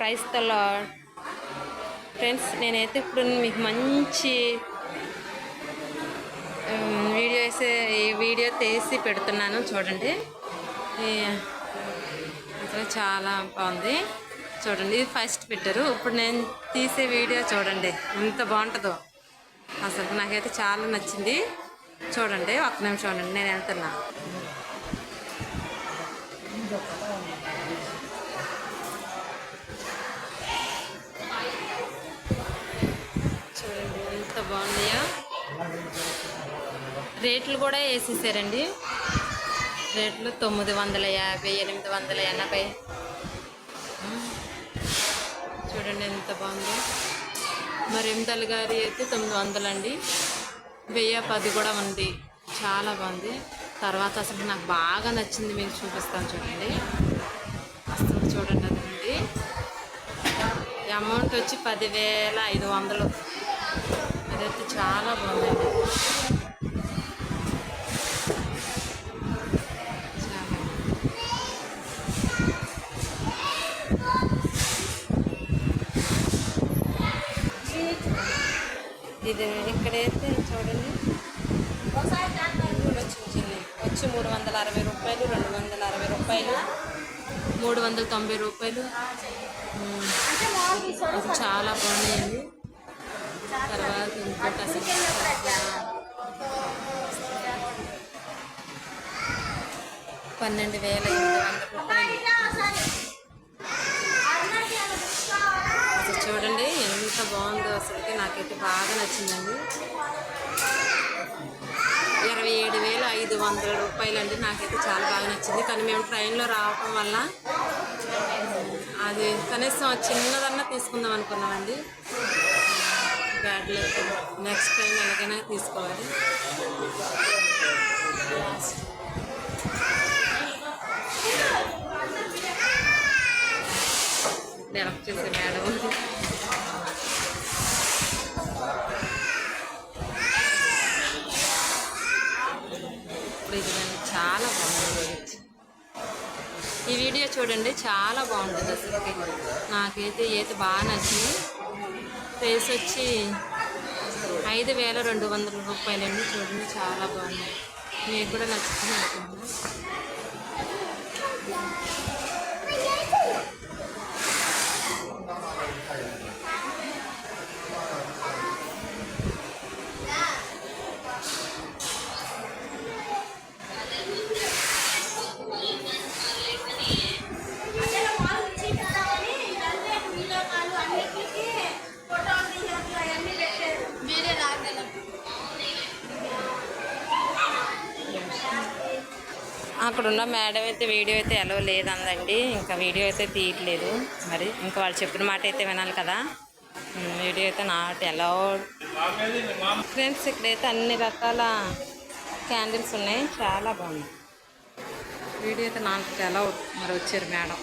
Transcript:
ప్రైస్తలో friends నేనైతే ఇప్పుడు మీకు మంచి వీడియో వేసే ఈ వీడియో తీసి పెడుతున్నాను చూడండి. అసలు చాలా బాగుంది. చూడండి ఇది ఫస్ట్ పెట్టారు. ఇప్పుడు నేను తీసే వీడియో చూడండి ఎంత బాగుంటుందో. అసలు నాకైతే చాలా నచ్చింది. చూడండి ఒక్క నిమిషం చూడండి నేను వెళ్తున్నా. చూడండి ఎంత బాగున్నాయో. రేట్లు కూడా వేసేసారండి. రేట్లు తొమ్మిది వందల యాభై ఎనిమిది వందల ఎనభై. చూడండి ఎంత బాగుందో. మరి ఎనిమిదల గారి అయితే తొమ్మిది వందలండి. వెయ్యి పది కూడా ఉంది. చాలా బాగుంది. తర్వాత అసలు నాకు బాగా నచ్చింది మీకు చూపిస్తాను చూడండి. అసలు చూడండి అది అమౌంట్ వచ్చి పదివేల ఐదు వందలు. అయితే చాలా బాగుందండి. చాలా ఇది ఇక్కడైతే చూడండి. కూడా చిన్న వచ్చి మూడు వందల అరవై రూపాయలు రెండు వందల అరవై రూపాయలు మూడు వందల తొంభై రూపాయలు. చాలా బాగున్నాయండి. తర్వాత ఇంకో పన్నెండు వేల ఎనిమిది వందల రూపాయలు అసలు చూడండి ఎంత బాగుందో అసలుకి నాకైతే బాగా నచ్చిందండి. ఇరవై ఏడు వేల ఐదు వందల రూపాయలండి నాకైతే చాలా బాగా నచ్చింది. కానీ మేము ట్రైన్లో రావటం వల్ల అది కనీసం చిన్నదన్నా తీసుకుందాం అనుకున్నామండి. బ్యాడ్లో నెక్స్ట్ టైం ఎలాగైనా తీసుకోవాలి. డెవలప్ చేసే మేడం. ఇప్పుడు ఇది చాలా బాగుంది. ఈ వీడియో చూడండి చాలా బాగుంటుంది అసలు నాకైతే ఏది బాగా నచ్చింది. ప్రైస్ వచ్చి ఐదు వేల రెండు వందల రూపాయలండి. చూడండి చాలా బాగుంది. మీకు కూడా నచ్చుతుంది అనుకుంటున్నాను అక్కడ ఉన్న మేడం అయితే వీడియో అయితే ఎలా లేదందండి. ఇంకా వీడియో అయితే తీయట్లేదు. మరి ఇంకా వాళ్ళు చెప్పిన మాట అయితే వినాలి కదా. వీడియో అయితే నాట్ ఎలా ఫ్రెండ్స్ ఇక్కడైతే అన్ని రకాల క్యాండిల్స్ ఉన్నాయి. చాలా బాగుంది వీడియో అయితే నాకు ఎలా మరి వచ్చారు మేడం.